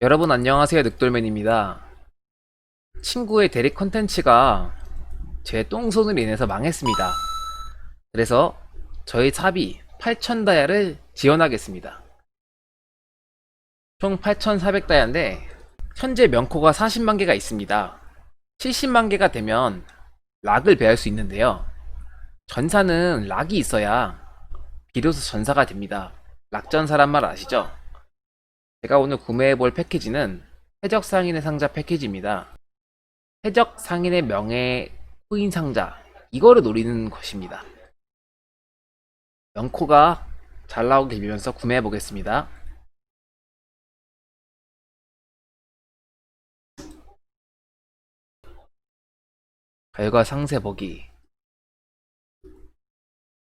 여러분 안녕하세요 늑돌맨입니다. 친구의 대리 컨텐츠가 제 똥손으로 인해서 망했습니다. 그래서 저희 사비 8,000다이아를 지원하겠습니다. 총 8,400다이아인데 현재 명코가 40만 개가 있습니다. 70만 개가 되면 락을 배할 수 있는데요. 전사는 락이 있어야 비로소 전사가 됩니다. 락전사란 말 아시죠? 제가 오늘 구매해 볼 패키지는 해적 상인의 상자 패키지입니다. 해적 상인의 명예 코인 상자 이거를 노리는 것입니다. 명코가 잘 나오게 빌면서 구매해 보겠습니다. 결과 상세 보기.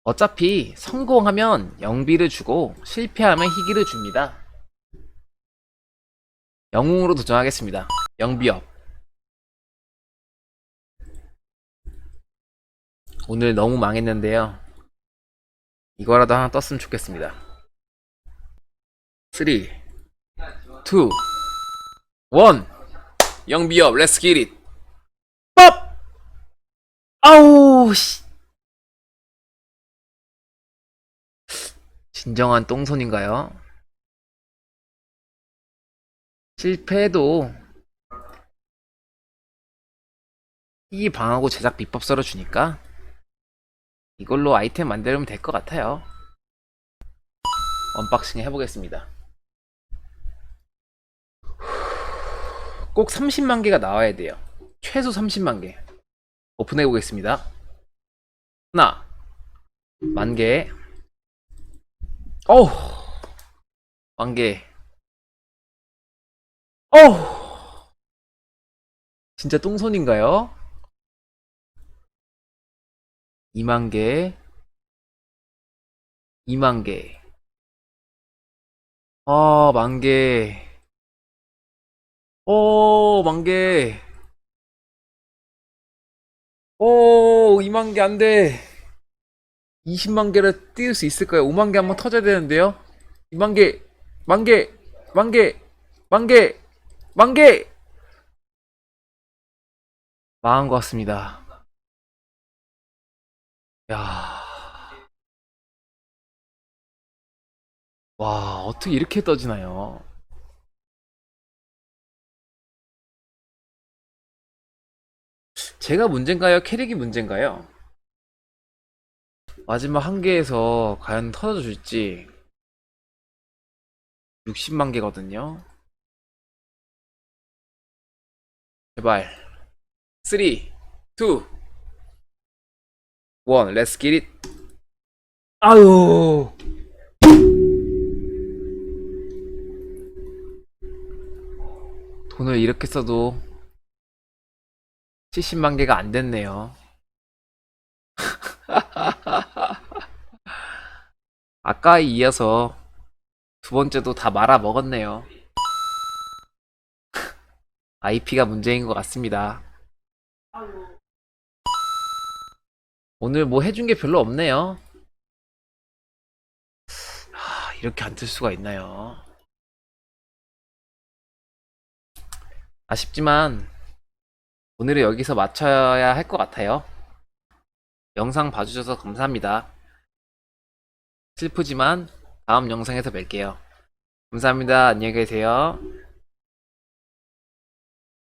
어차피 성공하면 영비를 주고 실패하면 희귀를 줍니다. 영웅으로 도전하겠습니다. 영비업. 오늘 너무 망했는데요. 이거라도 하나 떴으면 좋겠습니다. 3, 2, 1. 영비업, 렛츠 기릿. ป๊! 아우, 씨. 진정한 똥손인가요? 실패해도 이 방하고 제작 비법서를 주니까 이걸로 아이템 만들면 될 것 같아요. 언박싱 해보겠습니다. 꼭 30만 개가 나와야 돼요. 최소 30만 개. 오픈해 보겠습니다. 하나, 만 개. 어우, 만 개. 어우, 진짜 똥손인가요? 2만 개, 2만 개. 아, 만 개. 오, 만 개. 오, 2만 개 안 돼. 20만 개를 띄울 수 있을까요? 5만 개 한번 터져야 되는데요? 2만 개, 만 개, 만 개, 만 개, 만 개! 망한 것 같습니다. 야. 와, 어떻게 이렇게 떠지나요? 제가 문제인가요? 캐릭이 문제인가요? 마지막 한 개에서 과연 터져 줄지 60만 개거든요. 제발 3 2 1 렛츠 기릿 아유 돈을 이렇게 써도 70만 개가 안 됐네요. 아까에 이어서 두 번째도 다 말아 먹었네요. IP가 문제인 것 같습니다. 오늘 뭐 해준 게 별로 없네요. 아, 이렇게 안틀 수가 있나요? 아쉽지만 오늘은 여기서 마쳐야 할 것 같아요. 영상 봐주셔서 감사합니다. 슬프지만 다음 영상에서 뵐게요. 감사합니다. 안녕히 계세요.